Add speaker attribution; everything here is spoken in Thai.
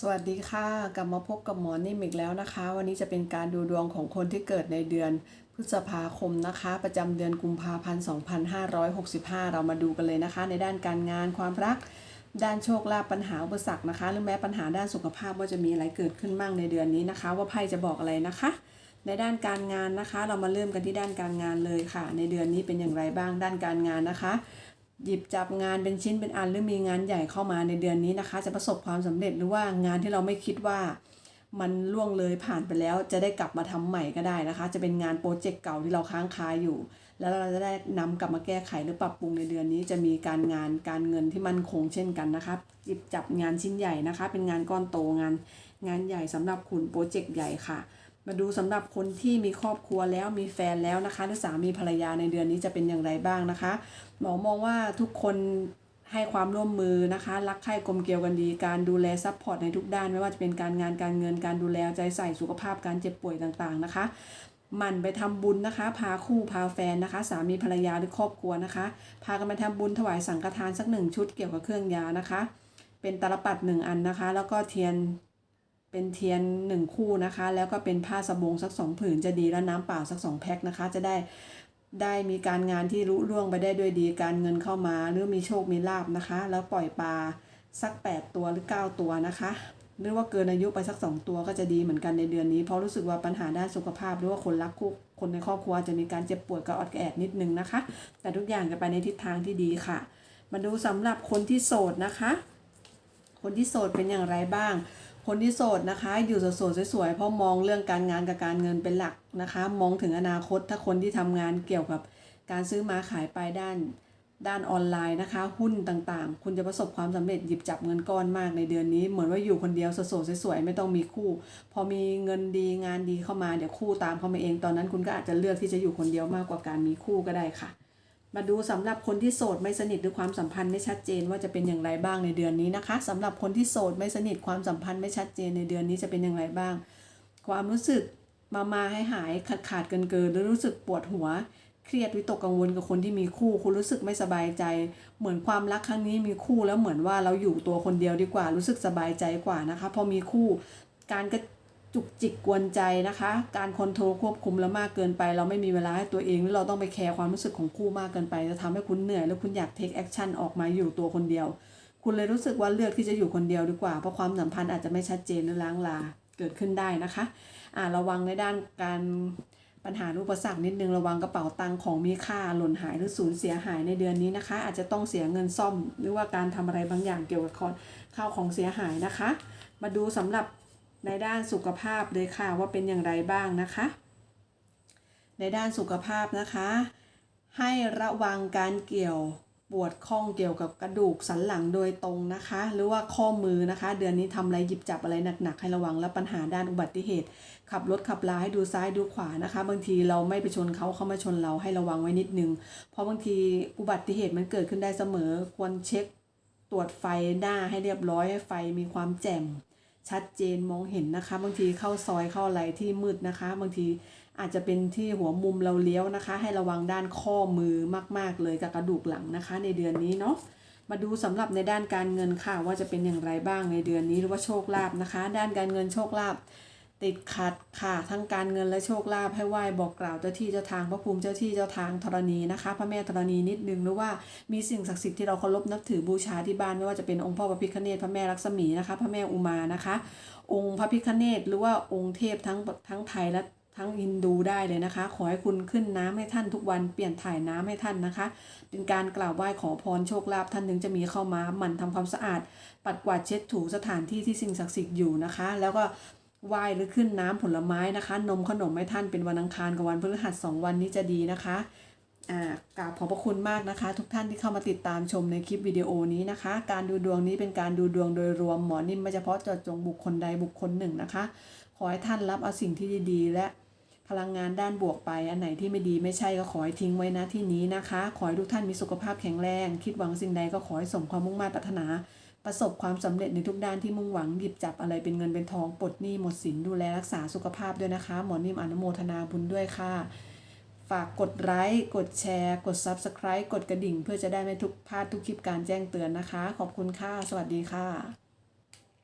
Speaker 1: สวัสดีค่ะกลับมาพบกับหมอนิ่มอีกแล้วนะคะ วันนี้จะเป็นการดูดวงของคนที่เกิดในเดือนพฤษภาคมนะคะ ประจำเดือนกุมภาพันธ์ 2565 เรามาดูกันเลยนะคะ ในด้านการงานความรัก ด้านโชคลาภปัญหาอุปสรรคนะคะ หรือแม้ปัญหาด้านสุขภาพว่าจะมีอะไรเกิดขึ้นบ้างในเดือนนี้นะคะ ว่าไพ่จะบอกอะไรนะคะ ในด้านการงานนะคะ เรามาเริ่มกันที่ด้านการงานเลยค่ะ ในเดือนนี้เป็นอย่างไรบ้างด้านการงานนะคะ หยิบจับงานเป็นชิ้นเป็นอันหรือมีงานใหญ่เข้ามาในเดือนนี้นะคะ จะประสบความสำเร็จหรือว่างานที่เราไม่คิดว่ามันล่วงเลยผ่านไปแล้ว จะได้กลับมาทำใหม่ก็ได้นะคะ จะเป็นงานโปรเจกต์เก่าที่เราค้างคาอยู่ แล้วเราจะได้นำกลับมาแก้ไขหรือปรับปรุงในเดือนนี้ จะมีการงานการเงินที่มั่นคงเช่นกันนะคะหยิบจับงานชิ้นใหญ่นะคะ เป็นงานก้อนโตงาน งานใหญ่สำหรับคุณโปรเจกต์ใหญ่ค่ะ มาดูสำหรับคนที่มีครอบครัวแล้วมีแฟนแล้วนะคะหรือสามีภรรยาในเดือนนี้จะเป็นอย่างไรบ้างนะคะ หมอมองว่าทุกคนให้ความร่วมมือนะคะ รักใคร่กลมเกลียวกันดี การดูแลซัพพอร์ตในทุกด้าน ไม่ว่าจะเป็นการงานการเงินการดูแลใจใส่สุขภาพการเจ็บป่วยต่างๆนะคะมันไปทำบุญนะคะ พาคู่พาแฟนนะคะ สามีภรรยาหรือครอบครัวนะคะ พากันไปทำบุญถวายสังฆทานสักหนึ่งชุดเกี่ยวกับเครื่องยานะคะ เป็นตลปัดหนึ่งอันนะคะ แล้วก็เทียน เป็นเทียนหนึ่งคู่นะคะ แล้วก็เป็นผ้าสบงสักสองผืนจะดีแล้วน้ำเปล่าสักสองแพ็คนะคะ จะได้ได้มีการงานที่รุ่ร่วงไปได้ด้วยดีการเงินเข้ามา หรือมีโชคมีลาบนะคะ แล้วปล่อยปลาสัก 8 ตัวหรือ 9 ตัวนะคะหรือว่าเกินอายุไปสัก 2 ตัวก็จะดีเหมือนกันในเดือนนี้เพราะรู้สึกว่าปัญหาด้านสุขภาพ หรือว่าคนรักคู่คนในครอบครัวจะมีการเจ็บปวยกระออดกระแอดนิดนึงนะคะ แต่ทุกอย่างจะไปในทิศทางที่ดีค่ะ มาดูสำหรับคนที่โสดนะคะ คนที่โสดเป็นอย่างไรบ้าง คนที่โสดนะคะ อยู่โสดสวยๆเพราะมองเรื่องการงานกับการเงินเป็นหลักนะคะ มองถึงอนาคตถ้าคนที่ทำงานเกี่ยวกับการซื้อมาขายไปด้านด้านออนไลน์นะคะ หุ้นต่างๆ คุณจะประสบความสำเร็จหยิบจับเงินก้อนมากในเดือนนี้ เหมือนว่าอยู่คนเดียวโสดสวยๆไม่ต้องมีคู่ พอมีเงินดีงานดีเข้ามาเดี๋ยวคู่ตามเข้ามาเองตอนนั้นคุณก็อาจจะเลือกที่จะอยู่คนเดียวมากกว่าการมีคู่ก็ได้ค่ะ มาดูสำหรับคนที่โสดไม่สนิทหรือความสัมพันธ์ไม่ชัดเจนว่าจะเป็นอย่างไรบ้างในเดือนนี้นะคะสำหรับคนที่โสดไม่สนิทความสัมพันธ์ไม่ชัดเจนในเดือนนี้จะเป็นอย่างไรบ้าง ความรู้สึกมามาให้หายขาดขาดเกินเกินหรือรู้สึกปวดหัว เครียดวิตกกังวลกับคนที่มีคู่ คุณรู้สึกไม่สบายใจ เหมือนความรักครั้งนี้มีคู่แล้วเหมือนว่าเราอยู่ตัวคนเดียวดีกว่า รู้สึกสบายใจกว่านะคะ พอมีคู่ การกระ จุกจิกกวนใจนะคะ การคอนโทรลควบคุมแล้วมากเกินไป เราไม่มีเวลาให้ตัวเองหรือเราต้องไปแคร์ความรู้สึกของคู่มากเกินไป จะทำให้คุณเหนื่อยแล้วคุณอยากเทคแอคชั่นออกมาอยู่ตัวคนเดียว คุณเลยรู้สึกว่าเลือกที่จะอยู่คนเดียวดีกว่า เพราะความสัมพันธ์อาจจะไม่ชัดเจนหรือล้างลาเกิดขึ้นได้นะคะอ่าระวังในด้านการปัญหาอุปสรรคนิดนึงระวังกระเป๋าตังค์ของมีค่าหล่นหายหรือสูญเสียหายในเดือนนี้นะคะ อาจจะต้องเสียเงินซ่อม หรือว่าการทำอะไรบางอย่างเกี่ยวกับข้าวของเสียหายนะคะ มาดูสำหรับ ในด้านสุขภาพเลยค่ะว่าเป็นอย่างไรบ้างนะคะ ในด้านสุขภาพนะคะ ให้ระวังการเกี่ยวปวดข้องเกี่ยวกับกระดูกสันหลังโดยตรงนะคะ หรือว่าข้อมือนะคะ เดือนนี้ทำอะไรหยิบจับอะไรหนักๆให้ระวังและปัญหาด้านอุบัติเหตุ ขับรถขับลาให้ดูซ้ายดูขวานะคะ บางทีเราไม่ไปชนเขาเข้ามาชนเราให้ระวังไว้นิดนึง เพราะบางทีอุบัติเหตุมันเกิดขึ้นได้เสมอ ควรเช็คตรวจไฟหน้าให้เรียบร้อยให้ไฟมีความแจ่ม ชัดเจนมองเห็นนะคะ บางทีเข้าซอยเข้าอะไรที่มืดนะคะ บางทีอาจจะเป็นที่หัวมุมเราเลี้ยวนะคะ ให้ระวังด้านข้อมือมาก ๆ เลยกับกระดูกหลังนะคะ ในเดือนนี้เนาะมาดูสำหรับในด้านการเงินค่ะว่าจะเป็นอย่างไรบ้างในเดือนนี้หรือว่าโชคลาภนะคะ ด้านการเงินโชคลาภ ติดขัดค่ะ ทั้งการเงินและโชคลาภให้ไหว้บอกกล่าวเจ้าที่เจ้าทางพระภูมิเจ้าที่เจ้าทางธรณีนะคะ พระแม่ธรณีนิดนึงหรือว่ามีสิ่งศักดิ์สิทธิ์ที่เราเคารพนับถือบูชาที่บ้านไม่ว่าจะเป็นองค์พ่อพระพิฆเนศพระแม่ลักษมีนะคะ พระแม่อุมานะคะ องค์พระพิฆเนศหรือว่าองค์เทพทั้งทั้งไทยและทั้งฮินดูได้เลยนะคะ ขอให้คุณขึ้นน้ำให้ท่านทุกวันเปลี่ยนถ่ายน้ำให้ท่านนะคะ เป็นการกล่าวไหว้ขอพรโชคลาภท่านถึงจะมีเข้ามาหมั่นทำความสะอาด ปัดกวาดเช็ดถูสถานที่ที่สิ่งศักดิ์สิทธิ์อยู่นะคะ แล้วก็ ไหว้หรือขึ้นน้ำผลไม้นะคะ นมขนมให้ท่านเป็นวันอังคารกับวันพฤหัสสองวันนี้จะดีนะคะอ่ากราบขอบพระคุณมากนะคะ ทุกท่านที่เข้ามาติดตามชมในคลิปวิดีโอนี้นะคะ การดูดวงนี้เป็นการดูดวงโดยรวมหมอนิ่มไม่เฉพาะเจาะจงบุคคลใดบุคคลหนึ่งนะคะ ขอให้ท่านรับเอาสิ่งที่ดีๆ และพลังงานด้านบวกไป อันไหนที่ไม่ดีไม่ใช่ก็ขอให้ทิ้งไว้นะที่นี้นะคะ ขอให้ทุกท่านมีสุขภาพแข็งแรง คิดหวังสิ่งใดก็ขอให้สมความมุ่งมั่นปรารถนา ประสบความสำเร็จในทุกด้านที่มุ่งหวังหยิบจับอะไรเป็นเงินเป็นทองปลดหนี้หมดสินดูแลรักษาสุขภาพด้วยนะคะ หมอนิ่มอนุโมทนาบุญด้วยค่ะ ฝากกดไลค์กดแชร์ กด Subscribe กดกระดิ่ง เพื่อจะได้ไม่ทุกพลาดทุกคลิปการแจ้งเตือนนะคะ ขอบคุณค่ะ สวัสดีค่ะ